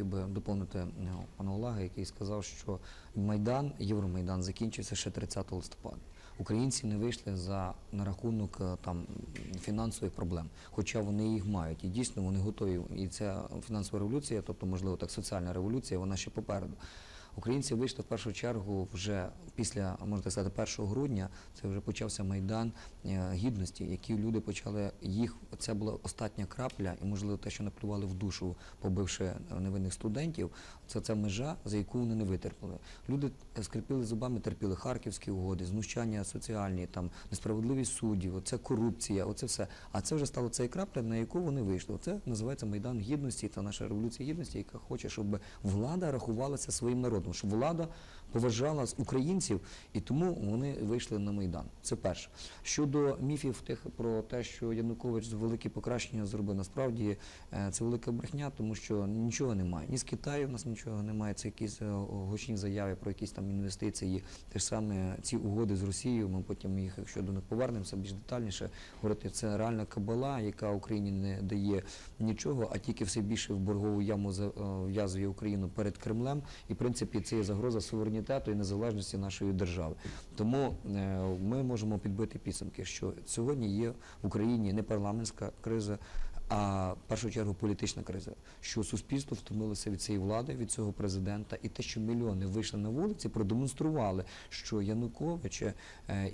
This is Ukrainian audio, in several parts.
хотів би доповнити е, пана Олага, який сказав, що Майдан, Євромайдан закінчився ще 30 листопада. Українці не вийшли за на рахунок е, там фінансових проблем, хоча вони їх мають. І дійсно вони готові. І ця фінансова революція, тобто, можливо, так соціальна революція, вона ще попереду. Українці вийшли в першу чергу вже після, можна так сказати, 1 грудня. Це вже почався майдан е, гідності, які люди почали їх. Це була остання крапля, і можливо те, що наплювали в душу, побивши невинних студентів. Це ця межа, за яку вони не витерпіли. Люди е, скрипіли зубами, терпіли харківські угоди, знущання соціальні, там несправедливість суддів, оце корупція, оце все. А це вже стало цей крапля, на яку вони вийшли. Це називається майдан гідності та наша революція гідності, яка хоче, щоб влада рахувалася своїм народом, щоб влада поважала з українців, і тому вони вийшли на майдан. Це перше. Щодо міфів тих про те, що Янукович великі покращення зробив, насправді е, це велика брехня, тому що нічого немає. Ні з Китаю в нас нічого немає. Це якісь е, гучні заяви про якісь там інвестиції. Те ж саме ці угоди з Росією. Ми потім їх, якщо до них повернемося, більш детальніше говорити. Це реальна кабала, яка Україні не дає нічого, а тільки все більше в боргову яму за- е, Україну перед Кремлем. І в принципі це є загроза суверенітету і незалежності нашої держави. Тому е, ми можемо підбити підсумки, що сьогодні є в Україні не парламентська криза. А в першу чергу політична криза, що суспільство втомилося від цієї влади, від цього президента, і те, що мільйони вийшли на вулиці, продемонстрували, що Янукович е,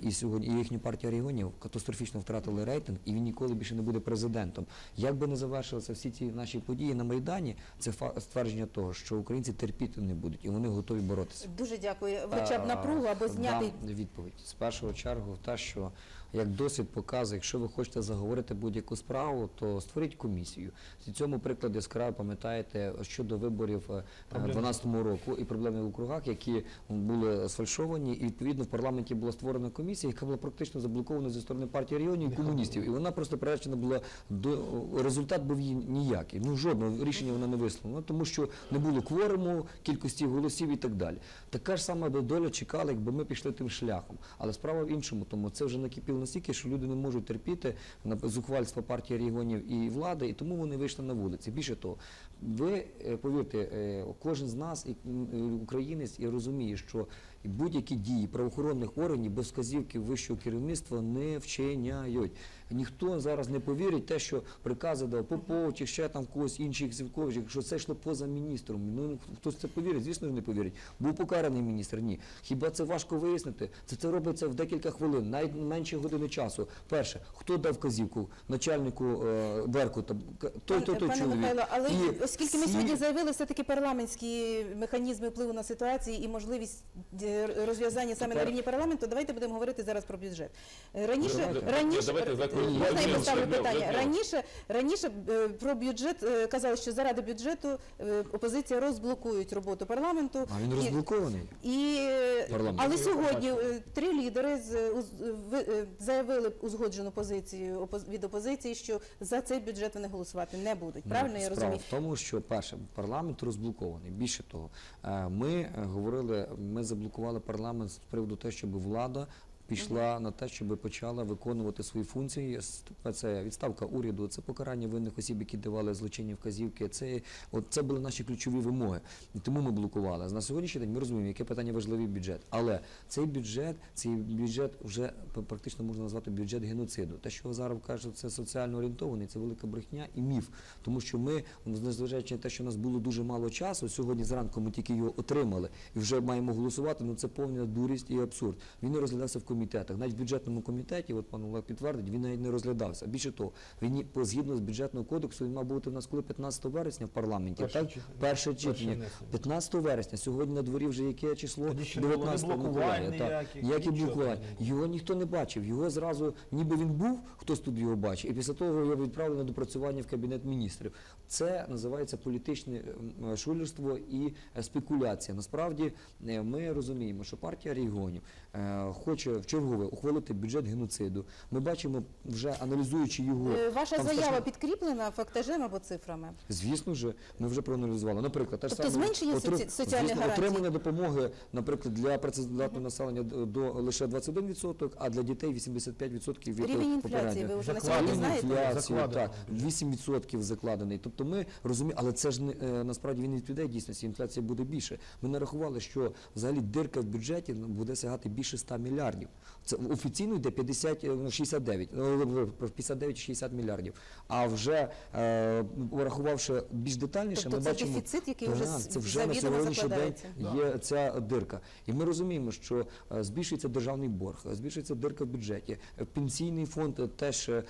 і сьогодні і їхня партія регіонів катастрофічно втратили рейтинг, і він ніколи більше не буде президентом. Як би не завершилися всі ці наші події на майдані, це ствердження того, що українці терпіти не будуть, і вони готові боротися. Дуже дякую. Хоча б напругу або зняти. відповідь. З першого чергу те, що як досвід показує, якщо ви хочете заговорити будь-яку справу, то створіть комісію. В цьому приклад яскраво пам'ятаєте щодо виборів е, 2012 року і проблеми в округах, які були сфальшовані, і відповідно в парламенті була створена комісія, яка була практично заблокована зі сторони партії регіонів і комуністів. І вона просто приречена була до результат був її ніякий. Ну жодного рішення вона не висловила, тому що не було кворуму, кількості голосів і так далі. Така ж сама доля чекала, якби ми пішли тим шляхом. Але справа в іншому, тому це вже накипіло настільки, що люди не можуть терпіти зухвальство партії регіонів і влади, і тому вони вийшли на вулиці. Більше того, ви е, повірте, е, кожен з нас, е, українець, і розуміє, що будь-які дії правоохоронних органів без вказівки вищого керівництва не вчиняють. Ніхто зараз не повірить те, що прикази дав Попов чи ще там когось інших Зівковичів, що це йшло поза міністром. Ну хтось це повірить, звісно ж не повірить. Був покараний міністр. Ні. Хіба це важко вияснити? Це це робиться в декілька хвилин, навіть менше години часу. Перше, хто дав вказівку начальнику е, Беркута? Той, той, той Пане чоловік. Михайло, але І оскільки ми всі- сьогодні заявили все-таки парламентські механізми впливу на ситуацію і можливість розв'язання саме на рівні парламенту, давайте будемо говорити зараз про бюджет. Е, Раніше, раніше можна я поставлю питання. ні, ні. Раніше, раніше е, про бюджет е, казали, що заради бюджету е, опозиція розблокують роботу парламенту. А він розблокований. І, е, Парламент. але сьогодні е, три лідери з, е, е, заявили узгоджену позицію від опозиції, що за цей бюджет вони голосувати не будуть. Правильно Ну, я розумію? в тому, що перше, парламент розблокований. Більше того, е, ми е, говорили, ми заблокували парламент з приводу того, щоб влада. Пішла на те, щоб почала виконувати свої функції. Це відставка уряду, це покарання винних осіб, які давали злочинні вказівки. Це от це були наші ключові вимоги. І тому ми блокували. На сьогоднішній день ми розуміємо, яке питання важливий бюджет. Але цей бюджет, цей бюджет вже практично можна назвати бюджет геноциду. Те, що зараз кажуть, це соціально орієнтований, це велика брехня і міф. Тому що ми, незважаючи на те, що у нас було дуже мало часу, сьогодні зранку ми тільки його отримали і вже маємо голосувати. Ну це повна дурість і абсурд. Він не розглядався в комітетах. Навіть в бюджетному комітеті, от пан Олег підтвердить, він навіть не розглядався. Більше того, він згідно з бюджетного кодексу він мав бути у нас коли 15 вересня в парламенті. Перше так, читання. перше читання. 15 вересня. Сьогодні на дворі вже яке число? Тоді ще не було ні 19 блокувань Миколая. Так. ніяких, Ніякі нічого блокування. не було. Його ніхто не бачив. Його зразу, ніби він був, хтось тут його бачив, і після того його відправили на допрацювання в кабінет міністрів. Це називається політичне шулерство і е, спекуляція. Насправді е, ми розуміємо, що партія регіонів е, хоче чергове ухвалити бюджет геноциду. Ми бачимо, вже аналізуючи його. Е, Ваша заява страшно- підкріплена фактажем або цифрами? Звісно ж, ми вже проаналізували. Наприклад, те ж Тобто саме зменшення соці- соціальних звісно, гарантій? отримання допомоги, наприклад, для працездатного населення до, до лише 21%, а для дітей 85% від Рівень інфляції ви вже на сьогодні знаєте? так, 8% закладений. Тобто ми розуміємо, але це ж не е, насправді він не відповідає дійсності. Інфляція буде більше. Ми нарахували, що взагалі дирка в бюджеті буде сягати більше 100 мільярдів. Це офіційно йде 50, е, ну, 69, ну, 59-60 мільярдів. А вже е, врахувавши більш детальніше, Тобто ми це бачимо, дефіцит, який вже Так, це вже на сьогоднішній день є ця дирка. І ми розуміємо, що е, збільшується державний борг, збільшується дирка в бюджеті. Пенсійний фонд теж е,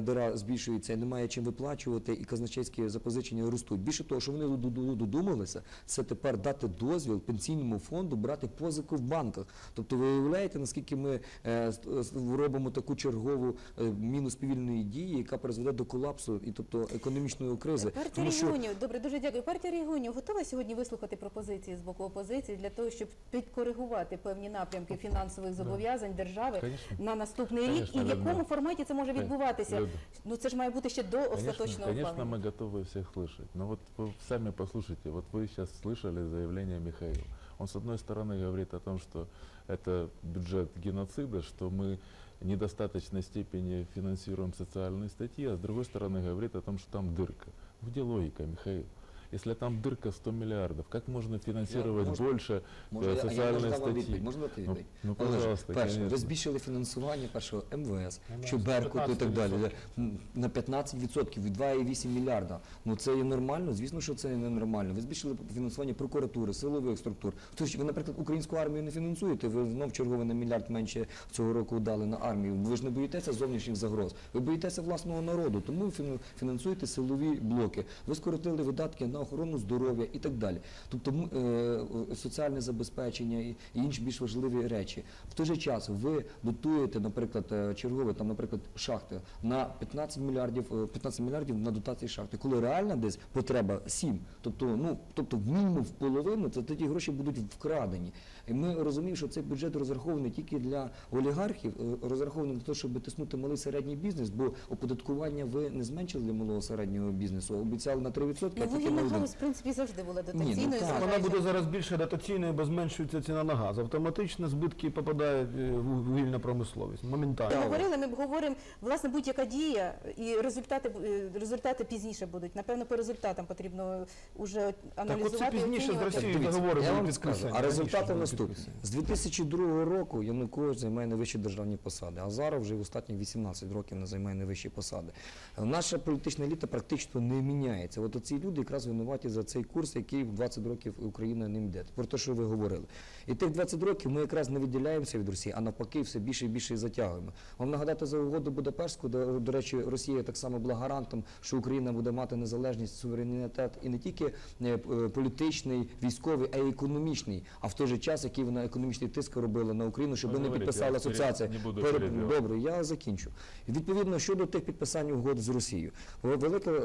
дира збільшується, і немає чим виплачувати, і казначейські запозичення ростуть. Більше того, що вони ду- ду- додумалися, це тепер дати дозвіл пенсійному фонду брати позику в банках. Тобто ви уявляєте, наскільки ми е, с- с- робимо таку чергову е, міну співвільної дії, яка призведе до колапсу і тобто економічної кризи. Партія Тому що регіонів, добре, дуже дякую. Партія регіонів готова сьогодні вислухати пропозиції з боку опозиції для того, щоб підкоригувати певні напрямки фінансових зобов'язань держави Конечно. на наступний рік, і Конечно, в якому Людмила. форматі це може Конечно, відбуватися? Люда. Ну це ж має бути ще до Конечно, остаточного конечно, ухвалення. мы готовы всех слышать. Но вот вы сами послушайте, вот вы сейчас слышали заявление Михаила. Он, с одной стороны, говорит о том, что это бюджет геноцида, что мы в недостаточной степени финансируем социальные статьи, а с другой стороны говорит о том, что там дырка. Ну, Где логика, Михаил? Если там дырка 100 миллиардов, как можно финансировать можно- больше Може, э, я, я социальные можу дам вам статьи? відповідь? Можна дати Ну, відповідь? ну, Олеже, пожалуйста, перше, ви конечно. збільшили фінансування першого МВС, МВС, що Беркуту і так далі 15%. м, на 15% від 2,8 мільярда. Ну це є нормально? Звісно, що це не нормально. Ви збільшили фінансування прокуратури, силових структур. Тож ви, наприклад, українську армію не фінансуєте. Ви знов чергово на мільярд менше цього року дали на армію. Ви ж не боїтеся зовнішніх загроз. Ви боїтеся власного народу, тому ви фіну- фінансуєте силові блоки. Ви скоротили видатки на охорону здоров'я і так далі. Тобто е, соціальне забезпечення і інші більш важливі речі. В той же час ви дотуєте, наприклад, е, чергове там, наприклад, шахти на 15 мільярдів, е, 15 мільярдів на дотації шахти, коли реальна десь потреба 7. Тобто, ну тобто в мінімум в половину, це тоді гроші будуть вкрадені. І ми розуміємо, що цей бюджет розрахований тільки для олігархів, е, розрахований на те, щоб тиснути малий середній бізнес, бо оподаткування ви не зменшили для малого середнього бізнесу, обіцяли на 3%, Ну, а тільки на вугільна 1%. галузь, в принципі, завжди була ну дотаційною. так. Вона буде зараз більше дотаційною, бо зменшується ціна на газ. Автоматично збитки попадають е, в вугільна промисловість. Ми говорили, ми говоримо, власне, будь-яка дія і результати, е, результати пізніше будуть. Напевно, по результатам потрібно вже Так аналізувати. оце пізніше з. Росією договори я вам підписані. А результати наступні. З 2002 року Янукович займає найвищі державні посади, а зараз вже в останні 18 років не займає найвищі посади. Наша політична еліта практично не міняється. От ці люди якраз винуваті за цей курс, який в 20 років Україна ним йде. Про те, що ви говорили. І тих 20 років ми якраз не відділяємося від Росії, а навпаки, все більше і більше затягуємо. Вам нагадати за угоду Будапештську, де, до речі, Росія так само була гарантом, що Україна буде мати незалежність, суверенітет і не тільки е, е, політичний, військовий, а й економічний. А в той же час, який вона економічний тиск робила на Україну, щоб Ну, не говорите, підписала асоціація. Добре, я закінчу. Відповідно щодо тих підписань угод з Росією, велика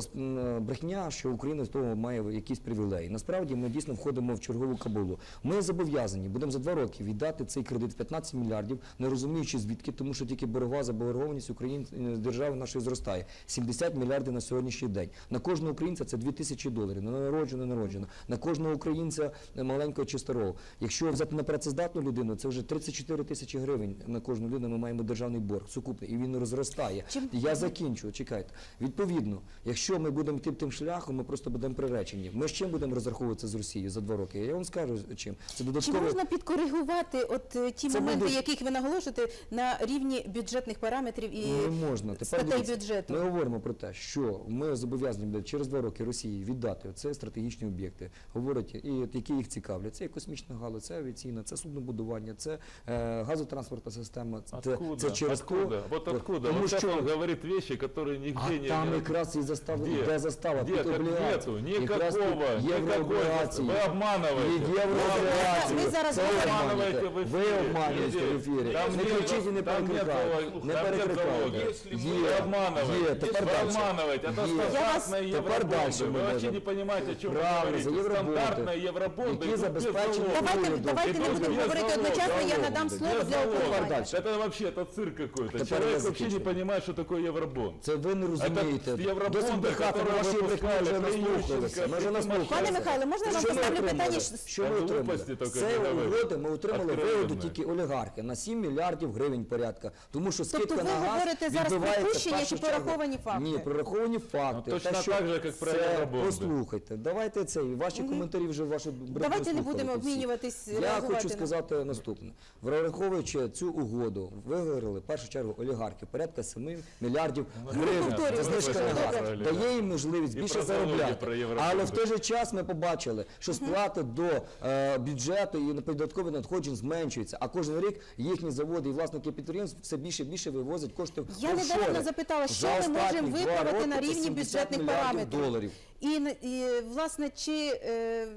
брехня, що Україна з того має якісь привілеї. Насправді ми дійсно входимо в чергову кабулу. Ми зобов'язані будемо за два роки віддати цей кредит 15 мільярдів, не розуміючи звідки, тому що тільки боргова заборгованість України е, держави нашої зростає. 70 мільярдів на сьогоднішній день. На кожного українця це 2 тисячі доларів. На народжену, народжену. На кожного українця е, маленького чи старого. Якщо взяти на працездатну людину, це вже 34 тисячі гривень на кожну людину. Ми маємо державний борг сукупний, і він розростає. Чим- Я закінчу, чекайте. Відповідно, якщо ми будемо йти тим шляхом, ми просто будемо приречені. Ми з чим будемо розраховуватися з Росією за два роки? Я вам скажу чим. Це Чи можна підкоригувати от е, ті Це моменти, буде- яких ви наголошуєте, на рівні бюджетних параметрів і Не можна. Тепер статей дивіться, бюджету? Ми говоримо про те, що ми зобов'язані буде через два роки Росії віддати це стратегічні об'єкти. Говорять, і от які їх цікавлять. Це і космічна галузь, це авіаційна, це суднобудування, це е, газотранспортна система. Це, Откуда? це через откуда? то, Вот откуда? Тому вот що он говорит вещи, которые а не... там якраз і застава, Де? де застава Де? під Так облігації. нету, якраз Никакого, тут никакой. єврооблігації. Вы обманываете. Від Вы єврооблігації. Ви зараз Це говорите. обманюєте. в ефірі. Ви обманюєте в ефірі. Там Не нет- кричіть і не там нет перекрикайте. зоологии. Не Там нет перекрикайте. зоологии. Вы Є, обманываете. є, тепер Вы далі. обманываете. Это Є. стандартные Тепер далі евробонды. Вы ми вообще можемо. не понимаете, о чем вы Правильно, за говорите. євробонди, Стандартные евробонды. які идут без забезпечені залога. Давайте, урядом. давайте не Без будемо залога, говорити залога, одночасно, я залога. надам Без слово Без для залога. опитування. далі. Это вообще это цирк какой-то. Тепер Человек я вообще не закінчую. понимает, что такое евробонд. Це ви не розумієте. Це євробонди, Досить брехати, які ми ваші брехні випускали вже при наслухалися. Ми вже. Пане Михайло, можна я вам поставлю питання? Що ми отримали? Це угоди ми отримали вигоду тільки олігархи на 7 мільярдів гривень порядка. Тому що Тобто скидка на газ говорите зараз відбувається припущення чи прораховані факти? Ні, прораховані факти. Ну, точно так же, як про це- Послухайте, давайте це, і ваші коментарі вже вашу брехню Давайте не будемо обмінюватись, Я хочу сказати наступне. Враховуючи цю угоду, виграли в першу чергу олігархи порядка 7 мільярдів гривень. Це знижка на газ. Дає їм можливість більше заробляти. Але в той же час ми побачили, що сплати до е, бюджету і податкових надходжень зменшуються, а кожен рік їхні заводи і власники підприємств все більше і більше вивозять кошти в Я офшори. недавно запитала, що За ми останні можемо два виправити роки на це рівні 70 бюджетних мільярдів параметрів. доларів. І, і власне, чи е,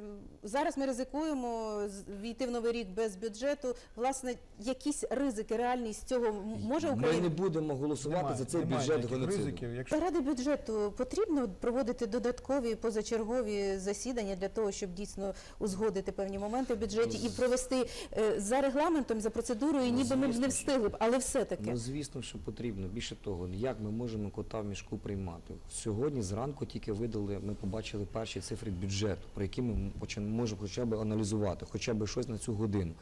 зараз ми ризикуємо війти в новий рік без бюджету? Власне, якісь ризики реальні з цього може Ми не будемо голосувати Немає- за цей немає бюджет геноциду. ризиків. Якщо Ради бюджету потрібно проводити додаткові позачергові засідання для того, щоб дійсно узгодити певні моменти в бюджеті і провести е, за регламентом, за процедурою, ніби ми б не встигли б, але все-таки. Ну, звісно, що потрібно. Більше того, як ми можемо кота в мішку приймати? Сьогодні зранку тільки видали, ми побачили перші цифри бюджету, про які ми можемо хоча б аналізувати, хоча б щось на цю годину.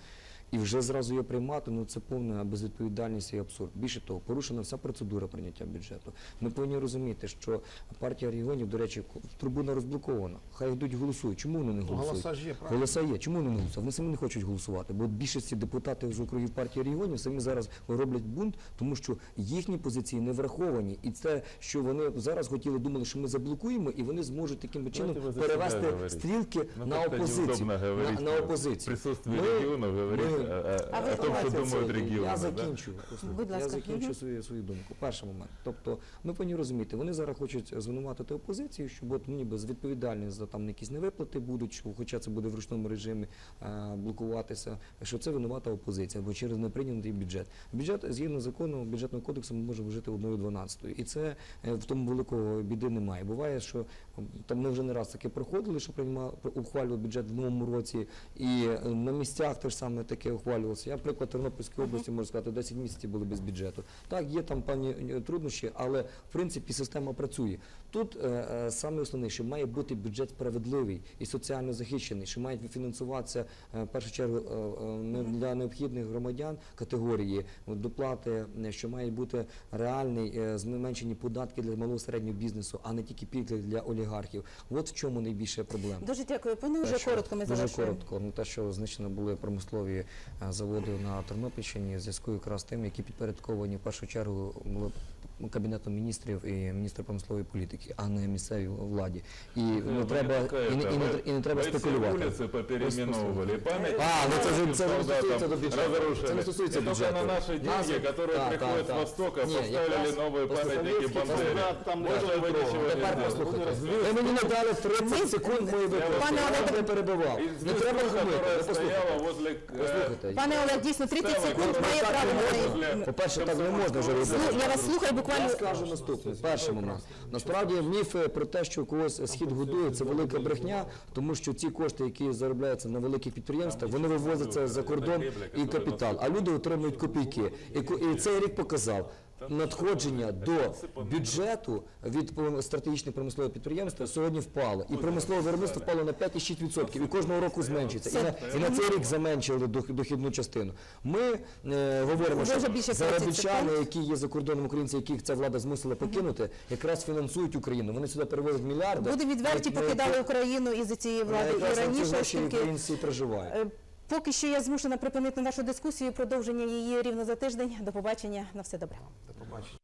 І вже зразу його приймати, ну це повна безвідповідальність і абсурд. Більше того, порушена вся процедура прийняття бюджету. Ми повинні розуміти, що партія регіонів, до речі, трибуна розблокована. Хай йдуть голосують. Чому вони не голосують? голоса ж є, правильно. Голоса є. Чому вони не голосують? Вони самі не хочуть голосувати, бо більшості депутатів з округів партії регіонів самі зараз роблять бунт, тому що їхні позиції не враховані. І це, що вони зараз хотіли, думали, що ми заблокуємо, і вони зможуть таким чином перевести стрілки Ну, на опозицію. На, на опозицію. присутствии Ми- регионов говорить А ви о том, что давайте думают це- регионы. Я закінчу. послухайте, Я закінчу свою, свою думку. Перший момент. Тобто ми повинні розуміти, вони зараз хочуть звинуватити опозицію, що от ніби з відповідальність за там якісь невиплати будуть, що хоча це буде в ручному режимі е, блокуватися, що це винувата опозиція, бо через неприйнятий бюджет. Бюджет згідно закону бюджетного кодексу ми можемо вжити одною дванадцятою. І це е, в тому великого біди немає. Буває, що ми вже не раз таке проходили, що приймали ухвалювали бюджет в новому році, і е, на місцях теж саме таке ухвалювалося. Я, наприклад, Тернопільської області можу сказати, 10 місяців були без бюджету. Так, є там певні е, труднощі, але в принципі система працює. Тут е, е, саме основне, що має бути бюджет справедливий і соціально захищений, що мають фінансуватися в першу чергу для необхідних громадян категорії доплати, що мають бути реальний зменшені податки для малого середнього бізнесу, а не тільки пільги для олігархів. От в чому найбільша проблема. Дуже дякую. Пане вже коротко ми дуже коротко. Ну те, що знищено були промислові е, заводи на Тернопільщині, в зв'язку якраз тим, які підпорядковані в першу чергу були кабінетом міністрів і міністра промислової політики, а не місцевій владі. І не Ну, треба і, не- і, не, і не треба Вы все спекулювати. улицы попереименовывали, и память А, ну це, ж- це не солдатам стосується до бюджету. разрушили. Це не стосується И только бюджету. на наши деньги, Назви- которые так, приходят так, с так. Востока, Ні, поставили якраз новые послухайте, памятники Бандере. солдат там Больше лежать вы дрова. ничего не Тепер знаете. послухайте. Ви мені не дали 30 секунд мої виправки. Пане Я Олег, вас не перебивав. И Не треба звезду, хамити. которая Ви послухайте. стояла возле... э, Послухайте. Пане Олег, дійсно 30 Саме секунд головне, має так право не на можна. неї. По-перше, так не можна вже робити. Ну, Я вас слухаю буквально. я скажу наступне. Перший момент. Насправді міфи про те, що когось схід годує, це велика брехня, тому що ці кошти, які заробляються на великих підприємствах, вони вивозяться за кордон і капітал, а люди отримують копійки. І І цей рік показав. Надходження до бюджету від стратегічних промислових підприємств сьогодні впало. І промислове виробництво впало на 5,6%. І кожного року зменшується. І на, і на цей рік зменшили дох- дохідну частину. Ми е, говоримо, що більше 30 заробітчани, які є за кордоном українці, яких ця влада змусила покинути, якраз фінансують Україну. Вони сюди перевозять мільярди. Буде відверті, покидали Україну із-за цієї на влади. І раніше, оскільки українці і проживають. Поки що я змушена припинити нашу дискусію. Продовження її рівно за тиждень. До побачення. На все добре. До побачення.